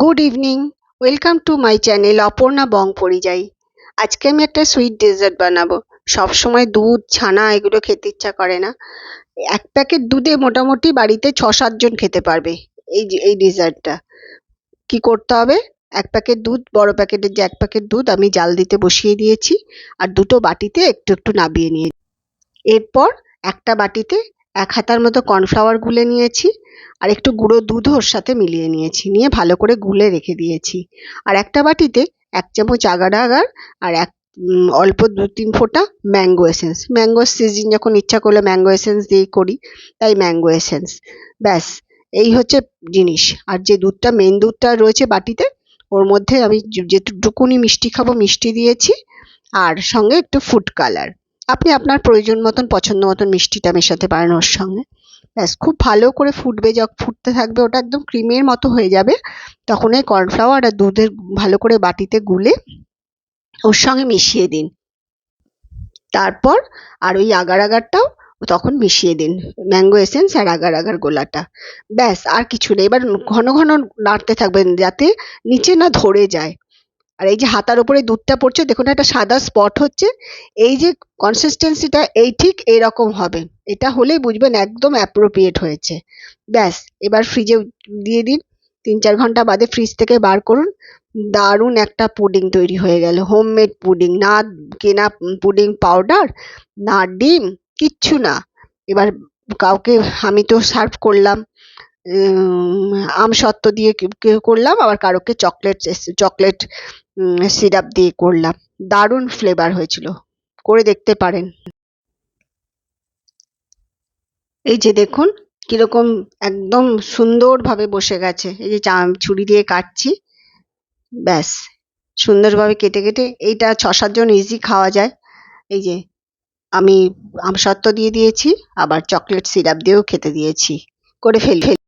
Good evening welcome to my channel Aparna Bong পরিযায়ী আজকে আমি একটা সুইট ডেজার্ট বানাবো। সব সময় দুধ, ছানা এগুলো খেতে ইচ্ছা করে না। এক প্যাকেট দুধে মোটামুটি বাড়িতে ছ সাতজন খেতে পারবে এই এই ডেজার্টটা কি করতে হবে? এক প্যাকেট দুধ, বড় প্যাকেটের যে এক প্যাকেট দুধ, আমি জাল দিতে বসিয়ে দিয়েছি। আর দুটো বাটিতে একটু একটু নাবিয়ে নিয়ে এরপর একটা বাটিতে এক হাতার মতো কর্নফ্লাওয়ার গুলে নিয়েছি আর একটু গুঁড়ো দুধ ওর সাথে মিলিয়ে নিয়েছি। নিয়ে ভালো করে গুলে রেখে দিয়েছি। আর একটা বাটিতে এক চামচ আগার আগার আর এক অল্প দু তিন ফোঁটা ম্যাঙ্গো এসেন্স ম্যাঙ্গো সিজন যখন ইচ্ছা করলে ম্যাঙ্গো এসেন্স দিয়েই করি, তাই ম্যাঙ্গো এসেন্স ব্যাস, এই হচ্ছে জিনিস। আর যে দুধটা মেন দুধটা রয়েছে বাটিতে, ওর মধ্যে আমি যেটুকুনি মিষ্টি খাব মিষ্টি দিয়েছি। আর সঙ্গে একটু ফুড কালার আপনি আপনার প্রয়োজন মতন, পছন্দ মতন মিষ্টিটা মেশাতে পারেন ওর সঙ্গে। ব্যাস, খুব ভালো করে ফুটবে যখন ফুটতে থাকবে, ওটা একদম ক্রিমের মতো হয়ে যাবে। তখন এই কর্নফ্লাওয়ার আর দুধের ভালো করে বাটিতে গুলে ওর সঙ্গে মিশিয়ে দিন। তারপর আর ওই আগার আগারটাও তখন মিশিয়ে দিন, ম্যাঙ্গো এসেন্স আর আগার আগার গোলাটা। ব্যাস, আর কিছু নেই, এবার ঘন ঘন নাড়তে থাকবেন যাতে নিচে না ধরে যায়। আর এই যে হাতার উপরে দুধটা পড়ছে, দেখুন একটা সাদা স্পট হচ্ছে। এই যে কনসিস্টেন্সিটা এই ঠিক এরকম হবে। এটা হলেই বুঝবেন একদম অ্যাপ্রোপ্রিয়েট হয়েছে। ব্যাস, এবার ফ্রিজে দিয়ে দিন। তিন চার ঘণ্টা বাদে ফ্রিজ থেকে বার করুন। দারুণ একটা পুডিং তৈরি হয়ে গেল। হোমমেড পুডিং না কেনা পুডিং পাউডার না ডিম, কিচ্ছু না। এবার কাউকে, আমি তো সার্ভ করলাম। আমসত্ত্ব দিয়ে করলাম? আবার কারোকে চকলেট চকলেট সিরাপ দিয়ে করলাম। দারুণ ফ্লেভার হয়েছিল। করে দেখতে পারেন। এই যে দেখুন, কীরকম একদম সুন্দরভাবে বসে গেছে। এই যে ছুরি দিয়ে কাটছি। ব্যাস। সুন্দরভাবে কেটে কেটে এইটা ছ সাতজন ইজি খাওয়া যায়। এই যে আমি আমসত্ত্ব দিয়ে দিয়েছি, আবার চকলেট সিরাপ দিয়েও খেতে দিয়েছি। করে ফেল ফেল।